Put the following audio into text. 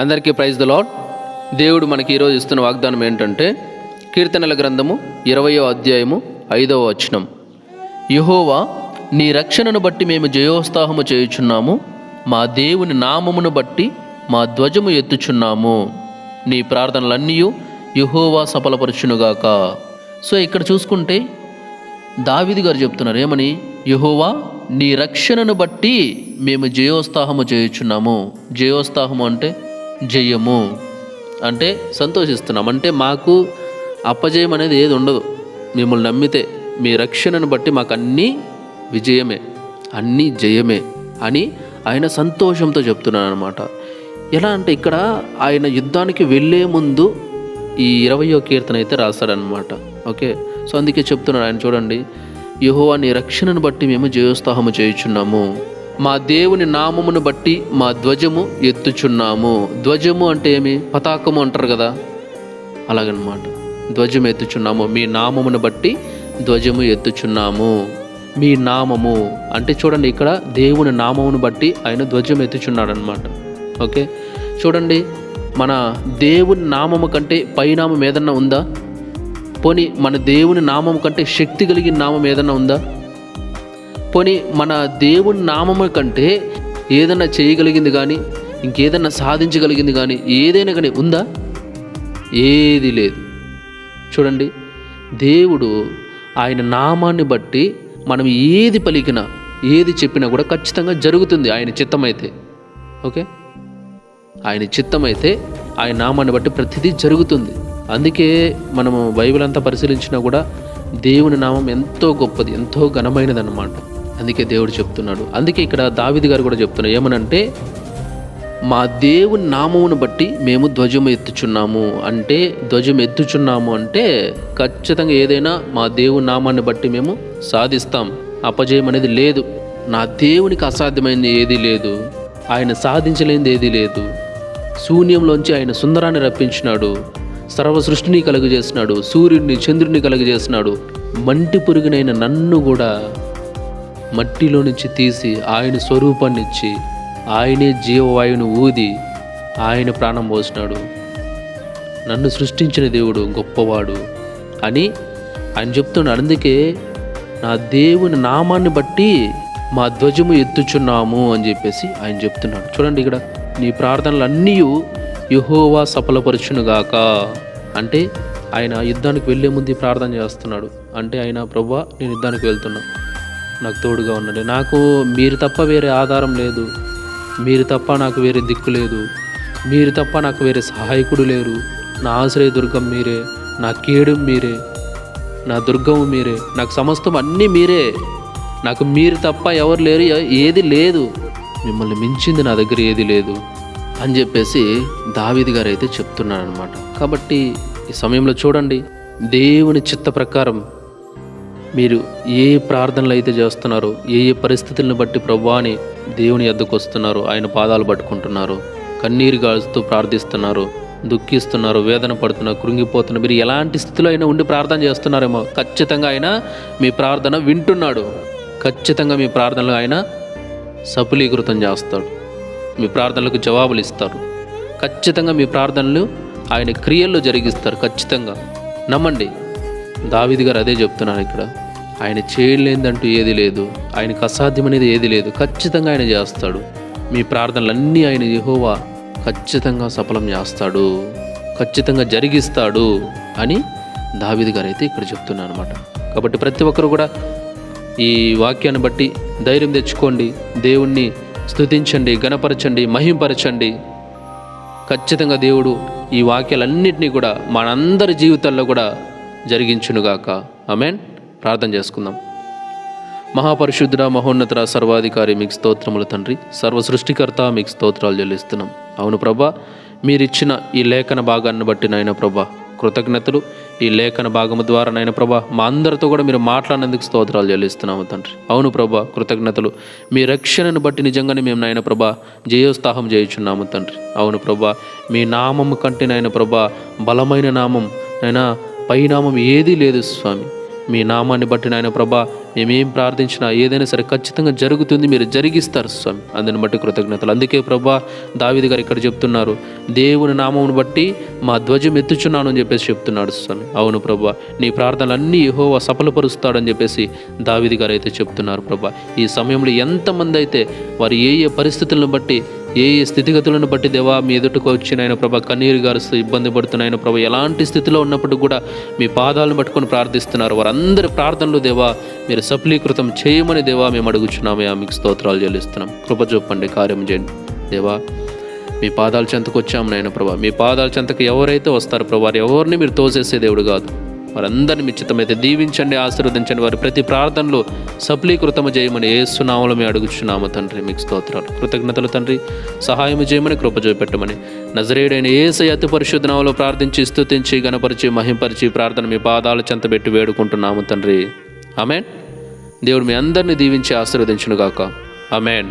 అందరికీ praise the lord దేవుడు మనకి ఈరోజు ఇస్తున్న వాగ్దానం ఏంటంటే కీర్తనల గ్రంథము ఇరవయో అధ్యాయము ఐదవ వచనం. యహోవా నీ రక్షణను బట్టి మేము జయోత్సాహము చేయుచున్నాము. మా దేవుని నామమును బట్టి మా ధ్వజము ఎత్తుచున్నాము. నీ ప్రార్థనలన్నీ యహోవా సఫలపరచునుగాక. సో ఇక్కడ చూసుకుంటే దావిది గారు చెప్తున్నారు ఏమని? యహోవా నీ రక్షణను బట్టి మేము జయోత్సాహము చేయుచున్నాము. జయోత్సాహము అంటే జయము అంటే సంతోషిస్తున్నాం. అంటే మాకు అప్పజయం అనేది ఏది ఉండదు. మిమ్మల్ని నమ్మితే మీ రక్షణను బట్టి మాకు అన్నీ విజయమే అన్నీ జయమే అని ఆయన సంతోషంతో చెప్తున్నాను అనమాట ఎలా అంటే ఇక్కడ ఆయన యుద్ధానికి వెళ్ళే ముందు ఈ ఇరవయో కీర్తన అయితే రాస్తాడనమాట ఓకే? సో అందుకే చెప్తున్నాడు ఆయన చూడండి యెహోవా నీ రక్షణను బట్టి మేము జయోత్సాహము చేయుచున్నాము. మా దేవుని నామమును బట్టి మా ధ్వజము ఎత్తుచున్నాము. ధ్వజము అంటే ఏమి? పతాకము అంటారు కదా? అలాగనమాట. ధ్వజం ఎత్తుచున్నాము. మీ నామమును బట్టి ధ్వజము ఎత్తుచున్నాము. మీ నామము అంటే చూడండి ఇక్కడ దేవుని నామమును బట్టి ఆయన ధ్వజం ఎత్తుచున్నాడు అనమాట ఓకే? చూడండి మన దేవుని నామము కంటే పైనామం ఏదన్నా ఉందా? పోనీ మన దేవుని నామం కంటే శక్తి కలిగిన నామం ఏదన్నా ఉందా? పని మన దేవుని నామము కంటే ఏదన్నా చేయగలిగింది కానీ ఇంకేదన్నా సాధించగలిగింది కానీ ఏదైనా కానీ ఉందా? ఏది లేదు. చూడండి దేవుడు ఆయన నామాన్ని బట్టి మనం ఏది పలికినా ఏది చెప్పినా కూడా ఖచ్చితంగా జరుగుతుంది ఆయన చిత్తమైతే. ఓకే? ఆయన చిత్తమైతే ఆయన నామాన్ని బట్టి ప్రతిదీ జరుగుతుంది. అందుకే మనము బైబిల్ అంతా పరిశీలించినా కూడా దేవుని నామం ఎంతో గొప్పది ఎంతో ఘనమైనది అన్నమాట అందుకే దేవుడు చెప్తున్నాడు. అందుకే ఇక్కడ దావిది గారు కూడా చెప్తున్నాడు ఏమనంటే మా దేవుని నామమును బట్టి మేము ధ్వజం ఎత్తుచున్నాము. అంటే ధ్వజం ఎత్తుచున్నాము అంటే ఖచ్చితంగా ఏదైనా మా దేవుని నామాన్ని బట్టి మేము సాధిస్తాం. అపజయం అనేది లేదు. నా దేవునికి అసాధ్యమైనది ఏదీ లేదు. ఆయన సాధించలేనిది ఏదీ లేదు. శూన్యంలోంచి ఆయన సుందరాన్ని రప్పించినాడు. సర్వ సృష్టిని కలుగజేసినాడు. సూర్యుడిని చంద్రుడిని కలుగజేసినాడు. మంటి పురుగునైన నన్ను కూడా మట్టిలో నుంచి తీసి ఆయన స్వరూపాన్నిచ్చి ఆయనే జీవవాయువును ఊది ఆయన ప్రాణం పోసినాడు. నన్ను సృష్టించిన దేవుడు గొప్పవాడు అని ఆయన చెప్తున్నాడు. అందుకే నా దేవుని నామాన్ని బట్టి మా ధ్వజము ఎత్తుచున్నాము అని చెప్పేసి ఆయన చెప్తున్నాడు. చూడండి ఇక్కడ నీ ప్రార్థనలు అన్నీ యుహోవా సఫలపరచునుగాక అంటే ఆయన యుద్ధానికి వెళ్ళే ముందు ప్రార్థన చేస్తున్నాడు. అంటే ఆయన ప్రభా నేను యుద్ధానికి వెళ్తున్నాను నాకు తోడుగా ఉండండి. నాకు మీరు తప్ప వేరే ఆధారం లేదు. మీరు తప్ప నాకు వేరే దిక్కు లేదు. మీరు తప్ప నాకు వేరే సహాయకుడు లేరు. నా ఆశ్రయ దుర్గం మీరే నా కీడు మీరే నా దుర్గము మీరే నాకు సమస్తం అన్నీ మీరే. నాకు మీరు తప్ప ఎవరు లేరు ఏది లేదు. మిమ్మల్ని మించింది నా దగ్గర ఏది లేదు అని చెప్పేసి దావిది గారు అయితే చెప్తున్నాడనమాట కాబట్టి ఈ సమయంలో చూడండి దేవుని చిత్త ప్రకారం మీరు ఏ ప్రార్థనలు అయితే చేస్తున్నారో ఏ ఏ పరిస్థితులను బట్టి ప్రభాని దేవుని ఎద్దకు వస్తున్నారు ఆయన పాదాలు పట్టుకుంటున్నారు కన్నీరు గాలుస్తూ ప్రార్థిస్తున్నారు దుఃఖిస్తున్నారు వేదన పడుతున్నారు కృంగిపోతున్నారు. మీరు ఎలాంటి స్థితిలో అయినా ఉండి ప్రార్థన చేస్తున్నారేమో. ఖచ్చితంగా ఆయన మీ ప్రార్థన వింటున్నాడు. ఖచ్చితంగా మీ ప్రార్థనలు ఆయన సఫలీకృతం చేస్తాడు. మీ ప్రార్థనలకు జవాబులు ఇస్తారు. ఖచ్చితంగా మీ ప్రార్థనలు ఆయన క్రియల్లో జరిగిస్తారు. ఖచ్చితంగా. నమ్మండి దావిది గారు అదే చెప్తున్నాను ఇక్కడ. ఆయన చేయలేదంటూ ఏది లేదు. ఆయనకు అసాధ్యమనేది ఏది లేదు. ఖచ్చితంగా ఆయన చేస్తాడు. మీ ప్రార్థనలన్నీ ఆయన యహోవా ఖచ్చితంగా సఫలం చేస్తాడు. ఖచ్చితంగా జరిగిస్తాడు అని దావిది గారు అయితే ఇక్కడ చెప్తున్నాను అనమాట కాబట్టి ప్రతి ఒక్కరు కూడా ఈ వాక్యాన్ని బట్టి ధైర్యం తెచ్చుకోండి. దేవుణ్ణి స్తుతించండి గణపరచండి మహింపరచండి. ఖచ్చితంగా దేవుడు ఈ వాక్యాలన్నింటినీ కూడా మనందరి జీవితాల్లో కూడా జరిగించునుగాక. ఆమెన్. ప్రార్థన చేసుకుందాం. మహాపరిశుద్ధుడ మహోన్నత సర్వాధికారి మీకు స్తోత్రములు తండ్రి. సర్వ సృష్టికర్త మీకు స్తోత్రాలు చెల్లిస్తున్నాం. అవును ప్రభా మీరిచ్చిన ఈ లేఖన భాగాన్ని బట్టి నాయన ప్రభా కృతజ్ఞతలు. ఈ లేఖన భాగము ద్వారా నాయన ప్రభా మా అందరితో కూడా మీరు మాట్లాడినందుకు స్తోత్రాలు చెల్లిస్తున్నాము తండ్రి. అవును ప్రభా కృతజ్ఞతలు. మీ రక్షణను బట్టి నిజంగానే మేము నాయన ప్రభా జయోత్సాహం చేయుచున్నాము తండ్రి. అవును ప్రభా మీ నామము కంటే నాయన ప్రభా బలమైన నామం నైనా పై నామం ఏదీ లేదు స్వామి. మీ నామాన్ని బట్టి నాయన ప్రభా మేమేం ప్రార్థించినా ఏదైనా సరే ఖచ్చితంగా జరుగుతుంది మీరు జరిగిస్తారు స్వామి. అందుని బట్టి కృతజ్ఞతలు. అందుకే ప్రభా దావిది గారు ఇక్కడ చెప్తున్నారు దేవుని నామమును బట్టి మా ధ్వజం ఎత్తుచున్నాను అని చెప్పేసి చెప్తున్నాడు స్వామి. అవును ప్రభా నీ ప్రార్థనలన్నీ యహోవా సఫలపరుస్తాడని చెప్పేసి దావిది గారు అయితే చెప్తున్నారు ప్రభా. ఈ సమయంలో ఎంతమంది అయితే వారు ఏ ఏ పరిస్థితులను బట్టి ఏ ఏ స్థితిగతులను బట్టి దేవా మీ ఎదుటకు వచ్చిన ఆయన ప్రభా కన్నీరు గారుస్తూ ఇబ్బంది పడుతున్నాయన ప్రభా ఎలాంటి స్థితిలో ఉన్నప్పుడు కూడా మీ పాదాలను పట్టుకొని ప్రార్థిస్తున్నారు. వారందరి ప్రార్థనలు దేవా మీరు సఫలీకృతం చేయమని దేవా మేము అడుగుచున్నామే. మీకు స్తోత్రాలు చెల్లిస్తున్నాం. కృప చూపండి కార్యం చేయండి. దేవా మీ పాదాల చెంతకు వచ్చాము నాయన ప్రభా. మీ పాదాల చెంతకు ఎవరైతే వస్తారు ప్రభా వారు ఎవరిని మీరు తోసేసే దేవుడు కాదు. వారందరిని మిచ్చితమైతే దీవించండి ఆశీర్వదించండి. వారి ప్రతి ప్రార్థనలో సఫలీకృతము చేయమని ఏసునామలు సునామలు మేము అడుగుచున్నాము తండ్రి. మీకు స్తోత్రాలు. కృతజ్ఞతలు తండ్రి. సహాయం చేయమని కృప చూపెట్టమని నజరేయుడైన ఏసై అతి పరిశుద్ధ ప్రార్థించి స్థుతించి గణపరిచి మహింపరిచి ప్రార్థన మీ పాదాలు చెంతబెట్టి వేడుకుంటున్నాము తండ్రి. అమెన్ దేవుడు మీ అందరిని దీవించి ఆశీర్వదించునుగాక. అమెన్